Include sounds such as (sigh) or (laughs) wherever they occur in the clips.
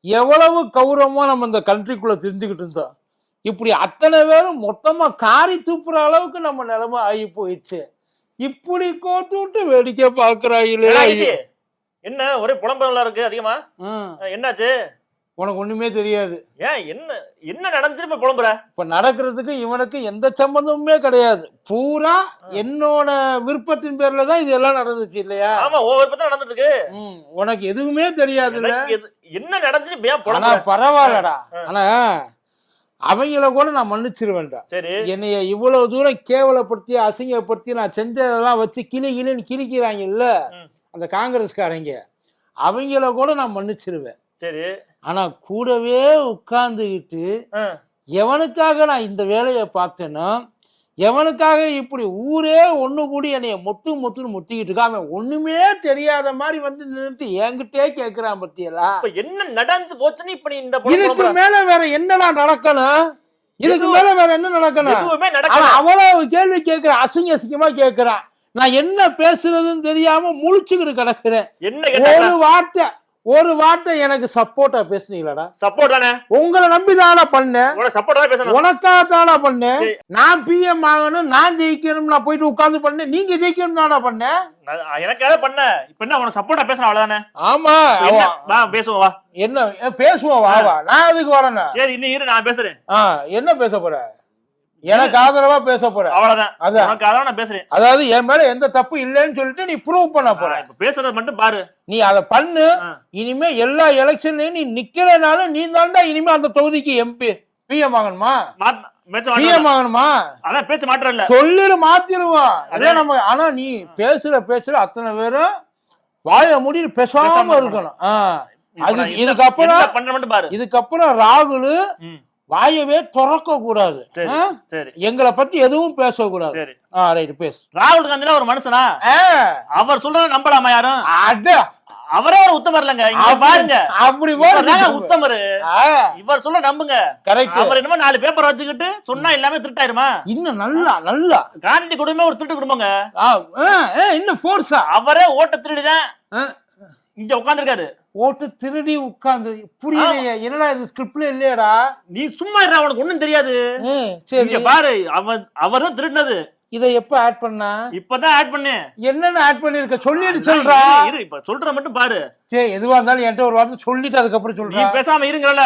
எவ்வளவு கௌரவமா நம்ம இந்த கண்ட்ரிக்குள்ள தெரிஞ்சுக்கிட்டு இருந்தோம். இப்படி அத்தனை பேரும் மொத்தமா காரி துப்புற அளவுக்கு நம்ம நிலைமை ஆகி போயிடுச்சு. இப்படி கோத்து விட்டு வேடிக்கை பாக்குறாங்களே என்ன ஒரே புலம்பெல்லாம் இருக்கு அதிகமா? என்னாச்சு? உனக்கு ஒண்ணுமே தெரியாது. ஏன்? என்ன? என்ன நடந்துச்சு இப்ப புலம்புற? இப்ப நடக்கிறதுக்கு இவனுக்கு எந்த சம்பந்தமுமே கிடையாது. பூரா என்னோட விருப்பத்தின் பேர்ல தான் இது எல்லாம் நடந்துச்சு இல்லையா? ஆமா ஒவ்வொரு பத்தி நடந்துட்டு இருக்கு. உனக்கு எதுவுமே எது- என்ன நடந்துச்சு? பரவாயில்லடா. ஆனா அவங்கள கூட நான் மன்னிச்சிருவேன்டா. சரி. என்னைய இவ்வளவு தூரம் கேவலப்படுத்தி அசிங்கப்படுத்தி நான் செஞ்சதெல்லாம் வச்சு கிளி கிளின்னு கிழிக்கிறாங்கல்ல ம். அந்த காங்கிரஸ்காரங்க அவங்கள கூட நான் மன்னிச்சிருவேன். சரி. ஆனா கூடவே உட்கார்ந்துக்கிட்டு எவனுக்காக நான் இந்த வேலையை பார்த்தேனோ எவனுக்காக இப்படி ஊரே ஒண்ணு கூடி என்னைய மொத்து மொத்துன்னு முட்டிக்கிட்டு இருக்கா அவன் ஒண்ணுமே தெரியாத மாதிரி வந்து நின்னுட்டு என்கிட்டயே கேக்குறான் பத்தியலா? என்ன நடந்து போச்சுன்னு இப்ப நீ இந்த இதுக்கு? மேல வேற என்னடா நடக்கணும்? இதுக்கு மேல வேற என்ன நடக்கணும்? அவ்வளவு கேள்வி கேட்கிறான் அசிங்க அசிங்கமா கேட்கிறான் நான் என்ன பேசுறதுன்னு தெரியாம முழிச்சுக்கிட்டு கிடக்குறேன். என்ன ஒரு வார்த்தை ஒரு வார்த்தை எனக்கு சப்போர்ட்டா பேசுனீங்களாடா? சப்போர்ட் தானே? உங்களை நம்பி தானே பண்ணேன். உங்களோட சப்போர்ட் தான் பேசணும். உனக்காக தானே பண்ணேன். நான் பிஎம் ஆகணும் நான் ஜெயிக்கணும் நான் போயிட்டு உட்கார்ந்து பண்ணேன். நீங்க ஜெயிக்கணும் தானே பண்ணேன். எனக்காக பண்ண? இப்ப என்ன உனக்கு சப்போர்ட்டா பேசணும் அவ்வளவுதானே? ஆமா வா பேசுவோம் வா. என்ன பேசுவோம் வா வா. நான் அதுக்கு வரேன் சரி இன்னும் இரு நான் பேசுறேன். என்ன பேச போற? எனக்கு ஆதரவா பேச போற. அவ்வளவுதான். உனக்கு நான் பேசுறேன். அதாவது என் மேல எந்த தப்பு இல்லைன்னு சொல்லிட்டு நீ ப்ரூவ் பண்ண போற. இப்ப பேசுறத மட்டும் பாரு. நீ அதை பண்ணு. இனிமே எல்லா எலெக்ஷன்லயும் நீ நிக்கிறனாலும் நீ தாண்டா இனிமே அந்த தொகுதிக்கு எம்பி பிஎம் ஆகணுமா? பேச்ச பிஎம் ஆகணுமா? அதான் பேச்ச மாற்றம் இல்ல. சொல்லிடு மாத்திருவான் அதே. நம்ம ஆனா நீ பேசுற பேசுற அத்தனை பேரும் வாய மூடிட்டு பேசாம இருக்கணும். அது என்ன- இதுக்கப்புறம் ராகுல் வாயவே திறக்க கூடாது. எங்களை பத்தி எதுவும் பேசக்கூடாது. ரைட் பேசு. ராகுல் காந்தினா ஒரு மனுஷனா? அவர் சொல்றத நம்பலாமா யாரும்? அவரே ஒரு உத்தமர் இல்லங்க. இங்க பாருங்க. அப்படி உத்தமர். இவர் சொல்ல நம்புங்க. கரெக்ட் அவர் என்னமோ நாலு பேப்பர் வச்சுக்கிட்டு சொன்னா எல்லாமே திருட்டாயிருமா? இன்னும் நல்லா நல்லா. காந்தி குடும்பமே ஒரு திருட்டு குடும்பங்க. இன்னும் ஃபோர்ஸா அவரே ஓட்ட திருடிதான் இங்க உட்கார்ந்திருக்காரு. ஓட்டு திருடி உட்கார்ந்து புரியலையே என்னடா இது ஸ்கிரிப்ட்ல இல்லையாடா? நீ சும்மா இருடா உனக்கு ஒண்ணும் தெரியாது. சரி. பாரு அவர் அவர் தான் திருடினது. இதை எப்ப ஆட் பண்ணா? இப்பதான் ஆட் பண்ணு. என்னென்ன ஆட் பண்ணிருக்க? சொல்லிட்டு சொல்றா. இரு, இப்ப சொல்ற மட்டும் பாரு. சரி எதுவா இருந்தாலும் என்கிட்ட ஒரு வார்த்தை சொல்லிட்டு அதுக்கப்புறம் நீ சொல்றா பேசாம இருங்கறல.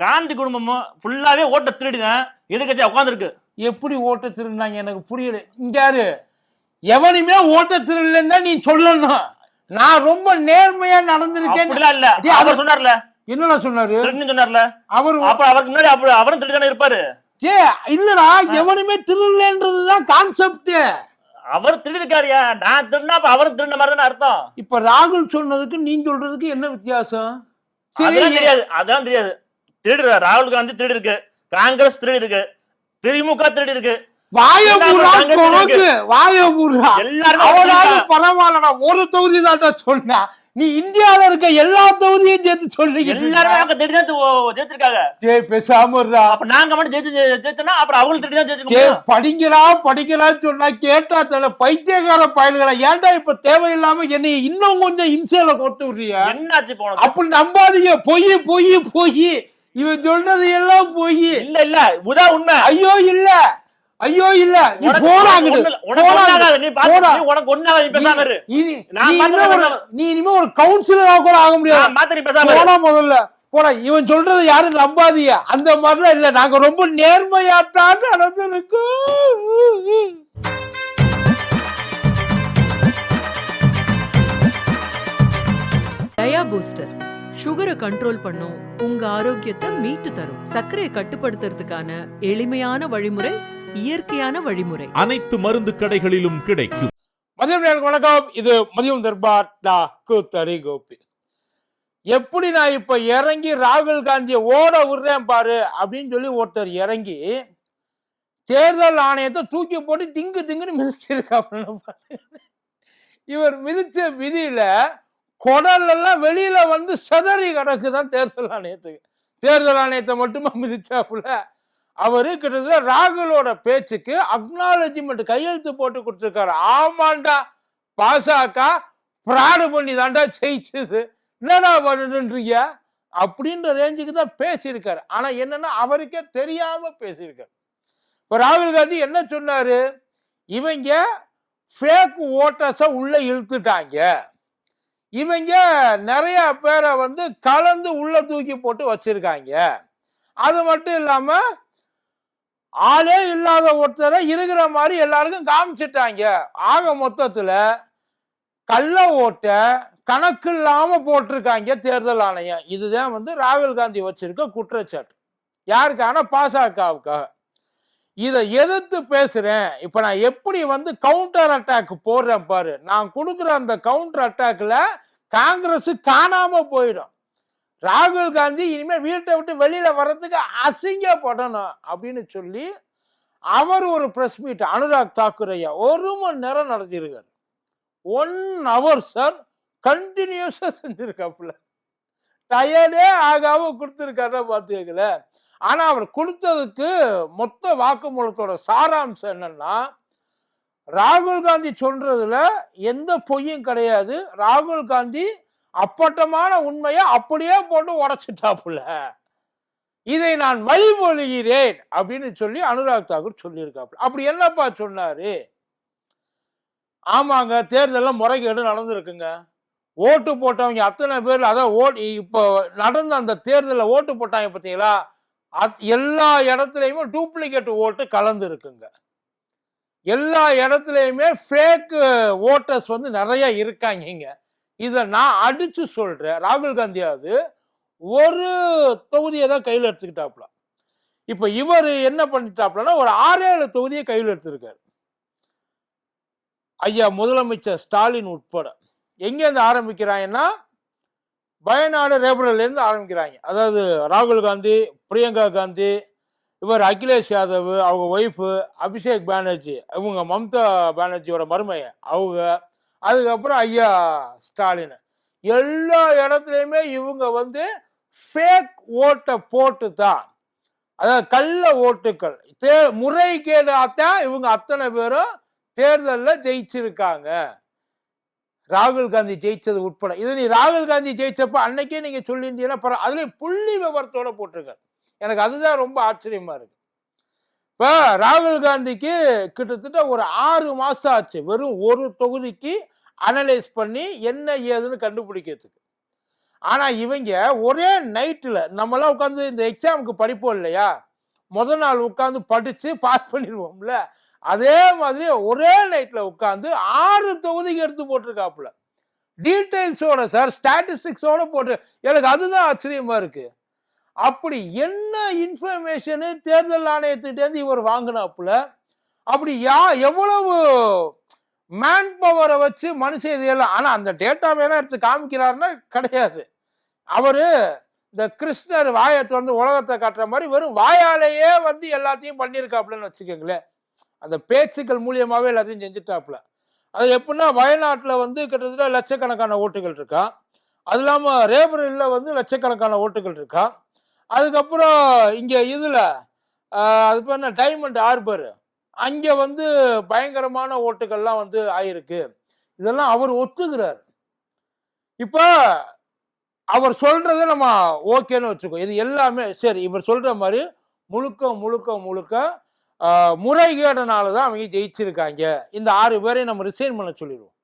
காந்தி குடும்பமும் ஃபுல்லாவே ஓட்ட திருடிதான் எதுக்கட்சியா உட்கார்ந்திருக்கு. எப்படி ஓட்ட திருடினாங்க எனக்கு புரியல. இங்க யாரு? எவனுமே ஓட்ட திருடலன்னு தான் நீ சொல்லணும். நான் ரொம்ப நேர்மையா நடந்திருக்கேன் இல்ல. அவர் அவர் சொன்னார்ல. என்னடா சொன்னாரு? சொன்னார்ல. அவரு அப்புறம் அவருக்கு முன்னாடி அவரும் திருடி இருப்பாரு. ஏ இல்லடா எவனுமே திருடலன்றதுதான் கான்செப்ட் அவர் திருடி இருக்காருயா நான் திருடினா அப்ப அவரும் திருடின மாதிரி தானே அர்த்தம். இப்ப ராகுல் சொன்னதுக்கு நீ சொல்றதுக்கு என்ன வித்தியாசம்? தெரியாது. அதான் தெரியாது. திருடு ராகுல் காந்தி திருடி இருக்கு காங்கிரஸ் திருடி இருக்கு திமுக திருடி இருக்கு பரவாயில்லடா ஒரு தொகுதி தான்டா சொன்னா. நீ இந்தியால இருக்க எல்லா தொகுதியும் சேர்த்து சொல்லிக்கிட்டு எல்லாருமே தான் ஜெயிச்சிருக்காங்க. டேய் பேசாம இருடா. அப்ப நாங்க மட்டும் ஜெயிச்சு ஜெயிச்சோம்னா அப்புறம் அவங்களும் திருடி தான் படிங்களா படிக்கலாம்னு சொன்னா கேட்டா தல பைத்தியக்கார பயல்களா ஏன்டா இப்ப தேவையில்லாம என்னை இன்னும் கொஞ்சம் இம்சையில கொட்டு விடுறியா? என்னாச்சு போனது? அப்படி நம்பாதீங்க பொய் பொய் பொய். இவன் சொல்றது எல்லாம் பொய். இல்ல இல்ல உதா உண்மை. ஐயோ இல்ல. ஐயோ இல்ல. நீ போடா. நீ உனக்கு ஒண்ணாகாது. நீ நீ இனிமே ஒரு கவுன்சிலரா கூட ஆக முடியாது. போடா முதல்ல. போடா இவன் சொல்றது யாரும் நம்பாதீங்க. அந்த மாதிரிலாம் இல்ல. நாங்க ரொம்ப நேர்மையாத்தான் நடந்திருக்கோம். டயா பூஸ்டர் சுகரை கண்ட்ரோல் பண்ணும். உங்க ஆரோக்கியத்தை மீட்டு தரும். சர்க்கரையை கட்டுப்படுத்துறதுக்கான எளிமையான வழிமுறை இயற்கையான வழிமுறை. அனைத்து மருந்து கடைகளிலும் கிடைக்கும். மதியம் வணக்கம். இது மதியம் தர்பார் டா கூத்தரி கோபி. எப்படி நான் இப்ப இறங்கி ராகுல் காந்தியை ஓட விடுறேன் பாரு அப்படின்னு சொல்லி ஒருத்தர் இறங்கி தேர்தல் ஆணையத்தை தூக்கி போட்டு திங்கு திங்குன்னு மிதிச்சிருக்காப்புல. இவர் மிதிச்ச விதியில குடல் எல்லாம் வெளியில வந்து செதறி கிடக்குதான் தேர்தல் ஆணையத்துக்கு. தேர்தல் ஆணையத்தை மட்டுமா மிதிச்சாப்புல? அவர் கிட்டத்தட்ட ராகுலோட பேச்சுக்கு அக்னாலஜிமெண்ட் கையெழுத்து போட்டு கொடுத்துருக்காரு. ஆமாண்டா பாசாக்கா ஃப்ராடு பண்ணி தாண்டா ஜெயிச்சது. என்னடா பண்ணுதுன்றீங்க அப்படின்ற ரேஞ்சுக்கு தான் பேசியிருக்காரு. ஆனால் என்னன்னா அவருக்கே தெரியாம பேசியிருக்காரு. இப்போ ராகுல் காந்தி என்ன சொன்னாரு? இவங்க ஃபேக் ஓட்டர்ஸை உள்ளே இழுத்துட்டாங்க. இவங்க நிறைய பேரை வந்து கலந்து உள்ள தூக்கி போட்டு வச்சிருக்காங்க. அது மட்டும் இல்லாமல் ஆளே இல்லாத ஒருத்தரை இருக்கிற மாதிரி எல்லாருக்கும் காமிச்சிட்டாங்க. ஆக மொத்தத்தில் கள்ள ஓட்டை கணக்கு இல்லாமல் போட்டிருக்காங்க தேர்தல் ஆணையம். இதுதான் வந்து ராகுல் காந்தி வச்சிருக்க குற்றச்சாட்டு. யாருக்கான பாசகவுக்காக இதை எதிர்த்து பேசுறேன். இப்போ நான் எப்படி வந்து கவுண்டர் அட்டாக் போடுறேன் பாரு. நான் கொடுக்குற அந்த கவுண்டர் அட்டாக்ல காங்கிரஸ் காணாம போயிடும். ராகுல் காந்தி இனிமேல் வீட்டை விட்டு வெளியில் வர்றதுக்கு அசிங்கப்படணும் அப்படின்னு சொல்லி அவர் ஒரு ப்ரெஸ் மீட் அனுராக் தாக்கூர் ஐயா ஒரு மணி நேரம் நடத்தியிருக்காரு. ஒன் ஹவர் சார் கண்டினியூஸாக செஞ்சுருக்காப்புல. டயர்டே ஆகாம கொடுத்துருக்காரு பார்த்துக்கல ஆனால் அவர் கொடுத்ததுக்கு மொத்த வாக்குமூலத்தோட சாராம்சம் என்னன்னா ராகுல் காந்தி சொல்றதுல எந்த பொய்யும் கிடையாது. ராகுல் காந்தி அப்பட்டமான உண்மையை அப்படியே போட்டு உடைச்சிட்டாப்புல இதை நான் வழிமொழிகிறேன் அப்படின்னு சொல்லி அனுராக் தாக்கூர் சொல்லியிருக்காப்புல. அப்படி என்னப்பா சொன்னாரு? ஆமாங்க தேர்தலில் முறைகேடு நடந்திருக்குங்க. ஓட்டு போட்டவங்க அத்தனை பேர் அதான் ஓட் இப்போ நடந்த அந்த தேர்தலில் ஓட்டு போட்டாங்க பார்த்தீங்களா? அத்- எல்லா இடத்துலையுமே டூப்ளிகேட் ஓட்டு கலந்து இருக்குங்க எல்லா இடத்துலையுமே ஃபேக்கு ஓட்டர்ஸ் வந்து நிறைய இருக்காங்க இங்கே. இதை நான் அடிச்சு சொல்கிறேன் ராகுல் காந்தியாவது ஒரு தொகுதியை தான் கையில் எடுத்துக்கிட்டாப்புல. இப்போ இவர் என்ன பண்ணிட்டாப்புலன்னா ஒரு ஆறு ஏழு தொகுதியை கையில் எடுத்திருக்காரு. ஐயா முதலமைச்சர் ஸ்டாலின் உட்பட. எங்கேருந்து ஆரம்பிக்கிறாங்கன்னா வயநாடு ரேபரேலிருந்து ஆரம்பிக்கிறாங்க. அதாவது ராகுல் காந்தி பிரியங்கா காந்தி இவர் அகிலேஷ் யாதவ் அவங்க ஒய்ஃபு அபிஷேக் பானர்ஜி இவங்க மம்தா பானர்ஜியோட மருமைய அவங்க அதுக்கப்புறம் ஐயா ஸ்டாலின். எல்லா இடத்துலையுமே இவங்க வந்து ஃபேக் ஓட்டை போட்டு தான் அதாவது கள்ள ஓட்டுக்கள். தே முறைகேடாத்தான் இவங்க அத்தனை பேரும் தேர்தலில் ஜெயிச்சிருக்காங்க. ராகுல் காந்தி ஜெயிச்சது உட்பட. இது நீ ராகுல் காந்தி ஜெயிச்சப்ப அன்னைக்கே நீங்கள் சொல்லியிருந்தீங்கன்னா பரவாயில்ல அதுலேயும் புள்ளி விவரத்தோட போட்டிருக்க எனக்கு அதுதான் ரொம்ப ஆச்சரியமாக இருக்குது இப்ப ராகுல் காந்திக்கு கிட்டத்தட்ட ஒரு ஆறு மாசம் ஆச்சு. வெறும் ஒரு தொகுதிக்கு அனலைஸ் பண்ணி என்ன ஏதுன்னு கண்டுபிடிக்கிறதுக்கு. ஆனா இவங்க ஒரே நைட்டில் நம்மளாம் உட்காந்து இந்த எக்ஸாமுக்கு படிப்போம் இல்லையா? முத நாள் உட்காந்து படிச்சு பாஸ் பண்ணிடுவோம்ல. அதே மாதிரி ஒரே நைட்டில் உட்காந்து ஆறு தொகுதிக்கு எடுத்து போட்டிருக்காப்புல. டீட்டெயில்ஸோட சார் ஸ்டாட்டிஸ்டிக்ஸோட போட்டு எனக்கு அதுதான் ஆச்சரியமா இருக்கு. அப்படி என்ன இன்ஃபர்மேஷனு தேர்தல் ஆணையத்திட்டேருந்து இவர் வாங்கினாப்புல அப்படி யா எவ்வளவு மேன் பவரை வச்சு மனுஷன் இதையெல்லாம் ஆனால் அந்த டேட்டா வேணா எடுத்து காமிக்கிறாருன்னா கிடையாது. அவர் இந்த கிருஷ்ணர் வாயை திறந்து உலகத்தை காட்டுற மாதிரி வெறும் வாயாலேயே வந்து எல்லாத்தையும் பண்ணியிருக்காப்புலன்னு வச்சுக்கோங்களேன். அந்த பேச்சுக்கள் மூலியமாகவே எல்லாத்தையும் செஞ்சுட்டாப்புல. அது எப்படின்னா வயநாட்டில் வந்து கிட்டத்தட்ட லட்சக்கணக்கான ஓட்டுகள் இருக்கா. அது இல்லாமல் ரேபரில் வந்து லட்சக்கணக்கான ஓட்டுகள் இருக்கா. அதுக்கப்புறம் இங்கே இதில் அது பேர் என்ன? டைமண்ட் ஹார்பர் அங்கே வந்து பயங்கரமான ஓட்டுகள்லாம் வந்து ஆயிருக்கு. இதெல்லாம் அவர் ஒத்துக்கிறார். இப்போ அவர் சொல்கிறத நம்ம ஓகேன்னு வச்சுக்கோ. இது எல்லாமே சரி இவர் சொல்கிற மாதிரி முழுக்க முழுக்க முழுக்க முறைகேடனால முறைகேடுனால தான் அவங்க ஜெயிச்சிருக்காங்க. இந்த ஆறு பேரையும் நம்ம ரிசைன் பண்ண சொல்லிடுவோம்.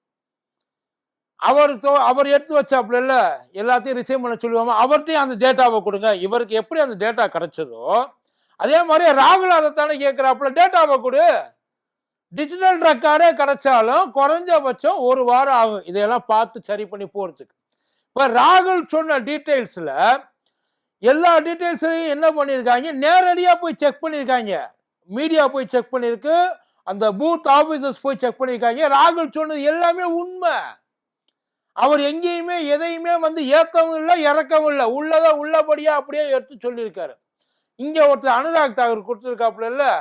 அவர் அவர் எடுத்து வச்சாப்புல இல்லை எல்லாத்தையும் ரிசீவ் பண்ண சொல்லுவாங்க. அவர்கிட்டையும் அந்த டேட்டாவை கொடுங்க. இவருக்கு எப்படி அந்த டேட்டா கிடைச்சதோ அதே மாதிரி ராகுல் அதைத்தானே கேட்குறாப்புல டேட்டாவை கொடு. டிஜிட்டல் ரெக்கார்டே கிடைச்சாலும் குறைஞ்சபட்சம் ஒரு வாரம் ஆகும். இதையெல்லாம் பார்த்து சரி பண்ணி போகிறதுக்கு இப்போ ராகுல் சொன்ன டீட்டெயில்ஸில் எல்லா டீட்டெயில்ஸையும் என்ன பண்ணியிருக்காங்க? நேரடியாக போய் செக் பண்ணியிருக்காங்க. மீடியா போய் செக் பண்ணியிருக்கு. அந்த பூத் ஆஃபீஸர்ஸ் போய் செக் பண்ணியிருக்காங்க. ராகுல் சொன்னது எல்லாமே உண்மை. அவர் எங்கேயுமே எதையுமே வந்து ஏக்கவும் இல்லை இறக்கவும் இல்லை. உள்ளதை உள்ளபடியா அப்படியே எடுத்து சொல்லியிருக்காரு. இங்கே ஒருத்தர் அனுராக் தாகூர் கொடுத்துருக்காப்புல இல்லை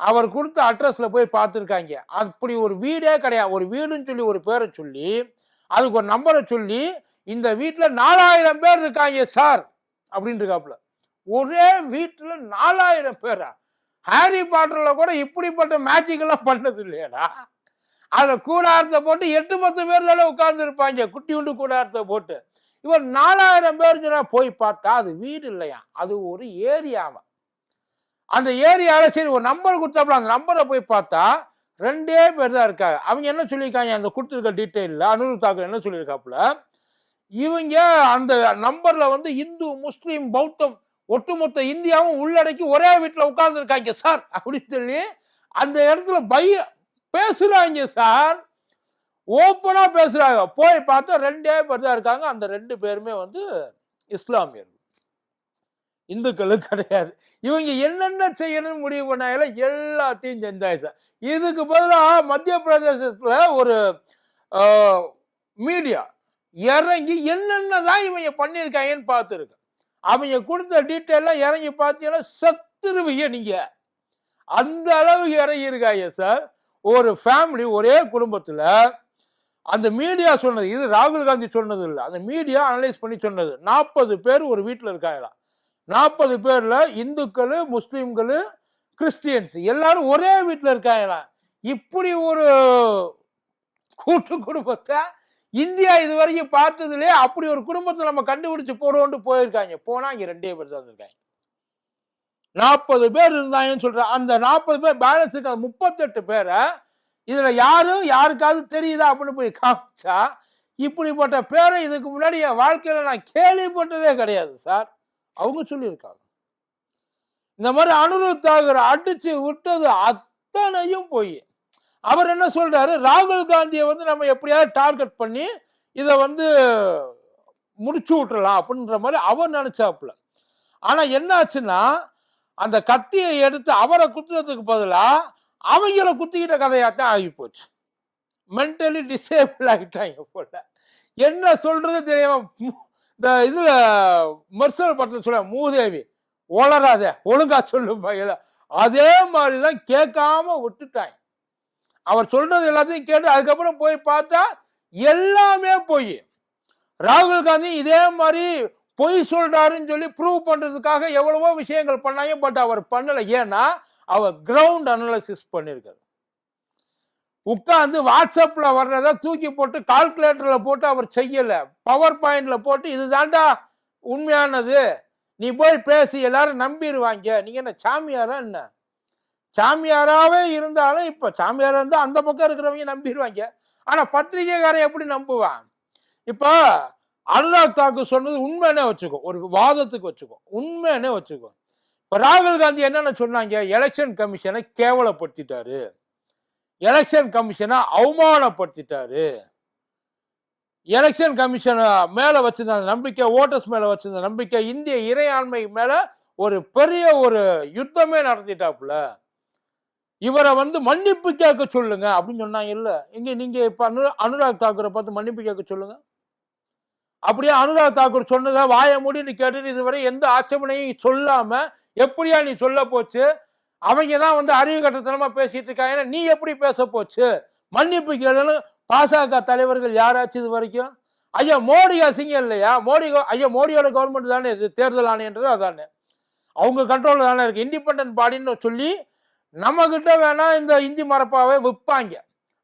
அவர் கொடுத்த அட்ரஸில் போய் பார்த்துருக்காங்க. அப்படி ஒரு வீடே கிடையாது. ஒரு வீடுன்னு சொல்லி ஒரு பேரை சொல்லி அதுக்கு ஒரு நம்பரை சொல்லி இந்த வீட்டில் நாலாயிரம் பேர் இருக்காங்க சார் அப்படின்னு இருக்காப்புல ஒரே வீட்டில் நாலாயிரம் பேரா? ஹாரி பாட்டரில் கூட இப்படிப்பட்ட மேஜிக்கெல்லாம் பண்ணது இல்லையடா. அதை கூடாரத்தை போட்டு எட்டு பத்து பேர் தானே உட்கார்ந்துருப்பாங்க. குட்டி உண்டு கூடாரத்தை போட்டு. இவர் நாலாயிரம் பேர் போய் பார்த்தா அது வீடு இல்லையா? அது ஒரு ஏரியாவா? அந்த ஏரியாவில் சரி ஒரு நம்பர் கொடுத்தாப்புல அந்த நம்பரை போய் பார்த்தா ரெண்டே பேர் தான் இருக்காங்க. அவங்க என்ன சொல்லியிருக்காங்க? அந்த கொடுத்துருக்க டீட்டெயிலில் அனுரு தாக்கர் என்ன சொல்லியிருக்காப்புல? இவங்க அந்த நம்பரில் வந்து இந்து முஸ்லீம் பௌத்தம் ஒட்டுமொத்த இந்தியாவும் உள்ளடக்கி ஒரே வீட்டில் உட்கார்ந்துருக்காங்க. சார் அப்படின்னு சொல்லி அந்த இடத்துல பய பேசுறாங்க சார். ஓப்பனாக பேசுகிறாங்க போய் பார்த்தா ரெண்டே பேர் தான் இருக்காங்க. அந்த ரெண்டு பேருமே வந்து இஸ்லாமியர்கள். இந்துக்களும் கிடையாது. இவங்க என்னென்ன செய்யணும்னு முடிவு பண்ணாங்களோ எல்லாத்தையும் செஞ்சாங்க சார். இதுக்கு பதிலாக மத்திய பிரதேசத்தில் ஒரு மீடியா இறங்கி என்னென்னதான் இவங்க பண்ணியிருக்காங்கன்னு பார்த்துருக்கேன் அவங்க கொடுத்த டீட்டெயிலாம் இறங்கி பார்த்தீங்கன்னா சத்துருவீங்க நீங்கள் அந்த அளவுக்கு இறங்கியிருக்காங்க சார். ஒரு ஃபேமிலி ஒரே குடும்பத்தில் அந்த மீடியா சொன்னது இது ராகுல் காந்தி சொன்னது இல்லை. அந்த மீடியா அனலைஸ் பண்ணி சொன்னது. நாற்பது பேர் ஒரு வீட்டில் இருக்காங்களா? நாற்பது பேரில் இந்துக்கள் முஸ்லீம்கள் கிறிஸ்டியன்ஸ் எல்லாரும் ஒரே வீட்டில் இருக்காங்களா? இப்படி ஒரு கூட்டு குடும்பத்தை இந்தியா இது வரைக்கும் அப்படி ஒரு குடும்பத்தை நம்ம கண்டுபிடிச்சு போடுவோன்ட்டு போயிருக்காங்க. போனால் இங்கே ரெண்டே பேர் தான் இருக்காங்க. நாற்பது பேர் இருந்தாங்கன்னு சொல்ற அந்த நாற்பது பேர் பேலன்ஸ் இருக்க முப்பத்தெட்டு பேரை இதுல யாரும் யாருக்காவது தெரியுதா அப்படின்னு போய் காமிச்சா இப்படிப்பட்ட பேரை இதுக்கு முன்னாடி என் வாழ்க்கையில் நான் கேள்விப்பட்டதே கிடையாது சார். அவங்க சொல்லியிருக்காங்க. இந்த மாதிரி அனுருத் தாகர் அடிச்சு விட்டது அத்தனையும் போய். அவர் என்ன சொல்றாரு? ராகுல் காந்தியை வந்து நம்ம எப்படியாவது டார்கெட் பண்ணி இதை வந்து முடிச்சு விட்டுலாம் அப்படின்ற மாதிரி அவர் நினைச்சாப்புல. ஆனால் என்ன ஆச்சுன்னா அந்த கத்தியை எடுத்து அவரை குத்துறதுக்கு பதிலாக அவங்கள குத்திக்கிட்ட கதையாத்தான் ஆகி போச்சு. மென்டலி டிசேபிள் ஆகிட்டாங்க போல. என்ன சொல்றது தெரியாம இந்த இதில் மெர்சல் படத்தில் சொல்ல மூதேவி ஒளராத ஒழுங்கா சொல்லும் பையல. அதே மாதிரிதான் கேட்காம விட்டுட்டாங்க. அவர் சொல்றது எல்லாத்தையும் கேட்டு அதுக்கப்புறம் போய் பார்த்தா எல்லாமே போய். ராகுல் காந்தி இதே மாதிரி பொய் சொல்றாருன்னு சொல்லி ப்ரூவ் பண்றதுக்காக எவ்வளவோ விஷயங்கள் பண்ணாங்க பட் அவர் பண்ணல. ஏன்னா அவர் கிரவுண்ட் அனாலிசிஸ் பண்ணியிருக்காரு உட்காந்து வாட்ஸ்அப்ல வர்றத தூக்கி போட்டு கால்குலேட்டர்ல போட்டு அவர் செய்யல. பவர் பாயிண்ட்ல போட்டு இதுதான்டா உண்மையானது. நீ போய் பேசி எல்லாரும் நம்பிடுவாங்க. நீங்க என்ன சாமியாரா என்ன? சாமியாராகவே இருந்தாலும் இப்போ சாமியாராக இருந்தால் அந்த பக்கம் இருக்கிறவங்க நம்பிடுவாங்க. ஆனால் பத்திரிகைக்காரன் எப்படி நம்புவான்? இப்போ அனுராக் தாக்கூர் சொன்னது உண்மைன்னே வச்சுக்கோ. ஒரு வாதத்துக்கு வச்சுக்கோ. உண்மைன்னே வச்சுக்கோ. இப்போ ராகுல் காந்தி என்னென்ன சொன்னாங்க? எலெக்ஷன் கமிஷனை கேவலப்படுத்திட்டாரு. எலெக்ஷன் கமிஷனை அவமானப்படுத்திட்டாரு. எலெக்ஷன் கமிஷனை மேலே வச்சிருந்த அந்த நம்பிக்கை ஓட்டர்ஸ் மேலே வச்சிருந்த நம்பிக்கை இந்திய இறையாண்மை மேலே ஒரு பெரிய ஒரு யுத்தமே நடத்திட்டாப்புல. இவரை வந்து மன்னிப்பு கேட்க சொல்லுங்க அப்படின்னு சொன்னாங்க. இல்லை. இங்கே நீங்கள் இப்போ அனு அனுராக் தாக்கூரை பார்த்து மன்னிப்பு கேட்க சொல்லுங்கள் அப்படியே அனுராக் தாக்கூர் சொன்னதை வாய மூடி நீ கேட்டு இதுவரை எந்த ஆட்சேபனையும் சொல்லாம எப்படியா நீ சொல்ல போச்சு? அவங்க தான் வந்து அறிவு கட்டத்தனமா பேசிட்டு இருக்காங்க. நீ எப்படி பேச போச்சு? மன்னிப்பு கேளுன்னு பாசக தலைவர்கள் யாராச்சும் இது வரைக்கும்? ஐயா மோடி அசிங்கம் இல்லையா? மோடி ஐயா மோடியோட கவர்மெண்ட் தானே இது? தேர்தல் ஆணையன்றது அதானே. அவங்க கண்ட்ரோலில் தானே இருக்கு. இண்டிபெண்டன்ட் பாடின்னு சொல்லி நம்ம கிட்ட வேணா இந்த இந்தி மரப்பாவை விற்பாங்க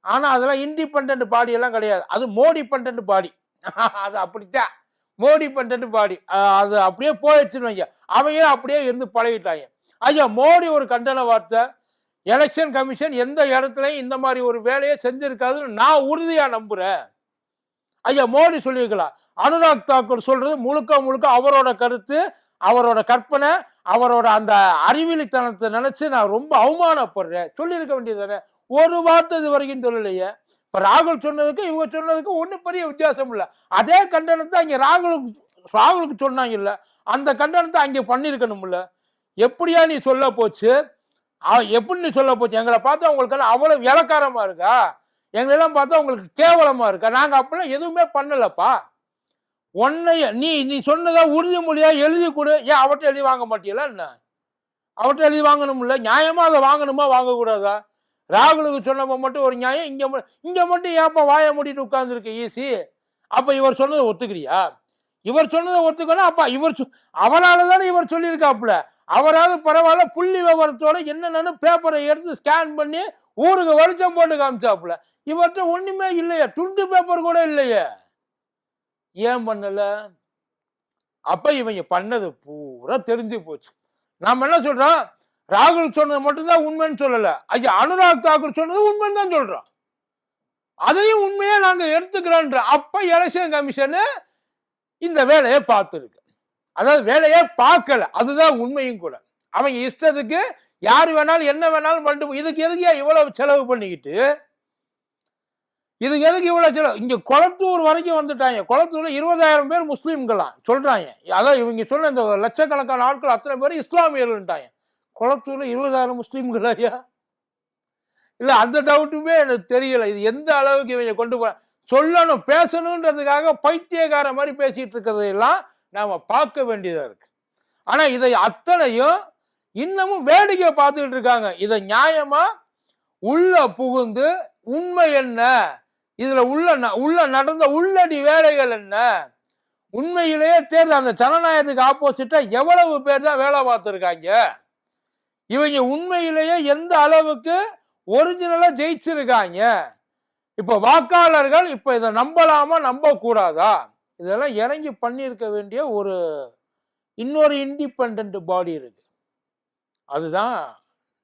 ஆனா அதெல்லாம் இண்டிபெண்ட் பாடி எல்லாம் கிடையாது. அது மோடி பண்டன்ட் பாடி (laughs) அது அப்படித்தான். மோடி பண்டன்ட் பாடி அது அப்படியே போயிடுச்சுன்னு வைங்க. அவங்க அப்படியே இருந்து பழகிட்டாங்க. ஐயா மோடி ஒரு கண்டன வார்த்தை. எலெக்ஷன் கமிஷன் எந்த இடத்துலையும் இந்த மாதிரி ஒரு வேலையை செஞ்சுருக்காதுன்னு நான் உறுதியாக நம்புகிறேன் ஐயா மோடி சொல்லியிருக்கலாம் அனுராக் தாக்கூர் சொல்றது முழுக்க முழுக்க அவரோட கருத்து அவரோட கற்பனை அவரோட அந்த அறிவிலித்தனத்தை நினச்சி நான் ரொம்ப அவமானப்படுறேன். சொல்லியிருக்க வேண்டியது தானே? ஒரு வார்த்தை இது வரைக்கும் சொல்லலையே. இப்போ ராகுல் சொன்னதுக்கு இவங்க சொன்னதுக்கு ஒன்றும் பெரிய வித்தியாசம் இல்லை. அதே கண்டனத்தை அங்கே ராகுலுக்கு ராகுலுக்கு சொன்னாங்க இல்லை அந்த கண்டனத்தை அங்கே பண்ணியிருக்கணும்ல. எப்படியா நீ சொல்ல போச்சு? எப்படி நீ சொல்ல போச்சு? எங்களை பார்த்தா உங்களுக்கு அவ்வளோ இலக்காரமா இருக்கா? எங்களெல்லாம் பார்த்தா உங்களுக்கு கேவலமாக இருக்கா? நாங்கள் அப்படிலாம் எதுவுமே பண்ணலப்பா. உன்னைய நீ நீ சொன்னதா உறுதிமொழியாக எழுதி கொடு. ஏன் அவர்கிட்ட எழுதி வாங்க மாட்டீங்களா என்ன? அவர்கிட்ட எழுதி வாங்கணும்ல? நியாயமாக அதை வாங்கணுமா? வாங்கக்கூடாதா? ராகுலுக்கு சொன்னப்ப மட்டும் ஒரு நியாயம். இங்க இங்கே இங்க மட்டும் ஏப்பா வாய மூடிட்டு உட்கார்ந்துருக்கு ஈஸி அப்ப இவர் சொன்னதை ஒத்துக்கிறியா? இவர் சொன்னதை ஒத்துக்கணும். அப்பா இவர் சொ- அவரால் தானே இவர் சொல்லியிருக்காப்புல. அவராவது பரவாயில்ல புள்ளி விவரத்தோட என்னென்னு பேப்பரை எடுத்து ஸ்கேன் பண்ணி ஊருக்கு வெளிச்சம் போட்டு காமிச்சாப்புல. இவர்கிட்ட ஒண்ணுமே இல்லையே. துண்டு பேப்பர் கூட இல்லையே. ஏன் பண்ணல? அப்ப இவங்க பண்ணது பூரா தெரிஞ்சு போச்சு. நாம என்ன சொல்றோம்? ராகுல் சொன்னது மட்டும்தான் உண்மைன்னு சொல்லலை. ஐயா அனுராக் தாக்கூர் சொன்னது உண்மைன்னு தான் சொல்கிறோம் அதையும் உண்மையாக நாங்கள் எடுத்துக்கிறோன்ற அப்போ எலெக்ஷன் கமிஷனு இந்த வேலையை பார்த்துருக்கு. அதாவது வேலையே பார்க்கல. அதுதான் உண்மையும் கூட. அவங்க இஷ்டத்துக்கு யார் வேணாலும் என்ன வேணாலும் பண்ணிட்டு இதுக்கு எதுக்கு இவ்வளவு செலவு பண்ணிக்கிட்டு? இதுக்கு எதுக்கு இவ்வளோ செலவு? இங்கே குளத்தூர் வரைக்கும் வந்துட்டாங்க. குளத்தூரில் இருபதாயிரம் பேர் முஸ்லீம்களாம். சொல்கிறாங்க அதான் இவங்க சொன்ன இந்த லட்சக்கணக்கான ஆட்கள் அத்தனை பேர் இஸ்லாமியர்கள்ட்டாங்க. குளத்தூரில் இருபதாயிரம் முஸ்லீம்கள் ஐயா. அந்த டவுட்டுமே எனக்கு தெரியல. இது எந்த அளவுக்கு இவங்க கொண்டு போற சொல்லணும் பேசணுன்றதுக்காக பைத்தியக்கார மாதிரி பேசிகிட்டு இருக்கிறதையெல்லாம் நாம் பார்க்க வேண்டியதாக இருக்குது ஆனால் இதை அத்தனையும் இன்னமும் வேடிக்கை பார்த்துக்கிட்டு இருக்காங்க. இதை நியாயமாக உள்ள புகுந்து உண்மை என்ன? இதில் உள்ள ந- உள்ள நடந்த உள்ளடி வேலைகள் என்ன? உண்மையிலேயே தேர்தல் அந்த ஜனநாயகத்துக்கு ஆப்போசிட்டாக எவ்வளவு பேர் தான் வேலை பார்த்துருக்காங்க? இவங்க உண்மையிலேயே எந்த அளவுக்கு ஒரிஜினலா ஜெயிச்சிருக்காங்க? இப்ப வாக்காளர்கள் இப்ப இதை நம்பலாமா நம்ப கூடாதா இதெல்லாம் இறங்கி பண்ணியிருக்க வேண்டிய ஒரு இன்னொரு இண்டிபெண்ட் பாடி இருக்கு. அதுதான்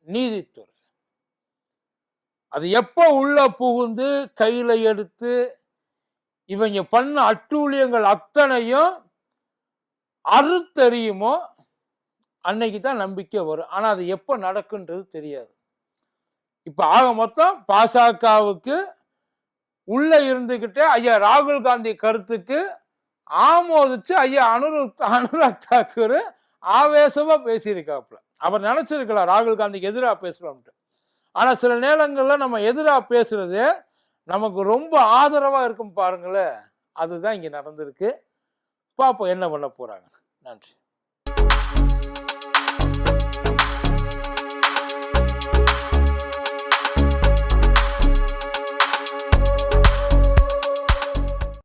நீதித்துறை. அது எப்போ உள்ள புகுந்து கையில எடுத்து இவங்க பண்ண அட்டூழியங்கள் அத்தனையும் அறுத்தறியுமோ அன்னைக்கு தான் நம்பிக்கை வரும். ஆனால் அது எப்போ நடக்குன்றது தெரியாது. இப்போ ஆக மொத்தம் பாசகவுக்கு உள்ளே இருந்துக்கிட்டே ஐயா ராகுல் காந்தி கருத்துக்கு ஆமோதிச்சு ஐயா அனுரு அனுராக் தாக்கூர் ஆவேசமாக பேசியிருக்காப்புல. அவர் நினச்சிருக்கலாம் ராகுல் காந்திக்கு எதிராக பேசுறோம்ட்டு ஆனால் சில நேரங்களில் நம்ம எதிராக பேசுறது நமக்கு ரொம்ப ஆதரவாக இருக்கும் பாருங்களேன். அதுதான் இங்கே நடந்திருக்கு. பார்ப்போம் என்ன பண்ண போகிறாங்க நன்றி.